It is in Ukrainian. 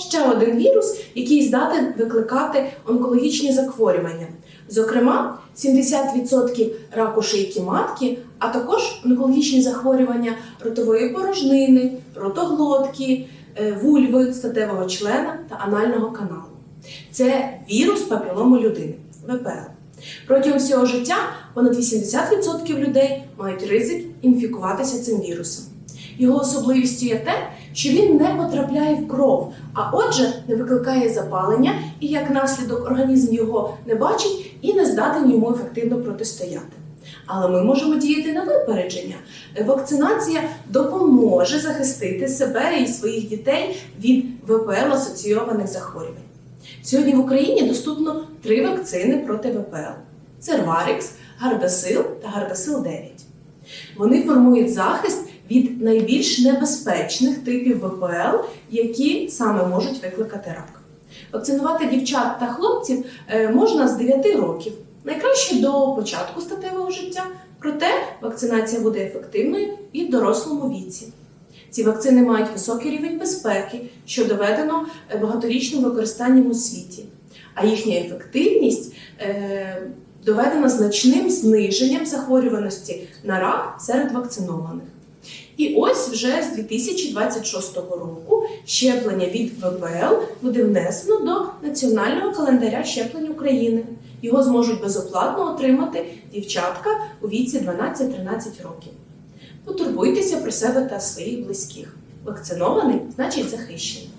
ще один вірус, який здатен викликати онкологічні захворювання. Зокрема, 70% раку шийки матки, а також онкологічні захворювання ротової порожнини, ротоглотки, е, вульви, статевого члена та анального каналу. Це вірус папілому людини ВПЛ. Протягом всього життя понад 80% людей мають ризик інфікуватися цим вірусом. Його особливістю є те, що він не потрапляє в кров, а отже, не викликає запалення і як наслідок організм його не бачить і не здатен йому ефективно протистояти. Але ми можемо діяти на випередження. Вакцинація допоможе захистити себе і своїх дітей від ВПЛ асоційованих захворювань. Сьогодні в Україні доступно три вакцини проти ВПЛ: Церварікс, Гардасил та Гардасил 9. Вони формують захист від найбільш небезпечних типів ВПЛ, які саме можуть викликати рак. Вакцинувати дівчат та хлопців е, можна з 9 років, найкраще до початку статевого життя, проте вакцинація буде ефективною і в дорослому віці. Ці вакцини мають високий рівень безпеки, що доведено е, багаторічним використанням у світі, а їхня ефективність е, доведена значним зниженням захворюваності на рак серед вакцинованих. І ось вже з 2026 року щеплення від ВПЛ буде внесено до Національного календаря щеплень України. Його зможуть безоплатно отримати дівчатка у віці 12-13 років. Потурбуйтеся про себе та своїх близьких. Вакцинований значить захищений.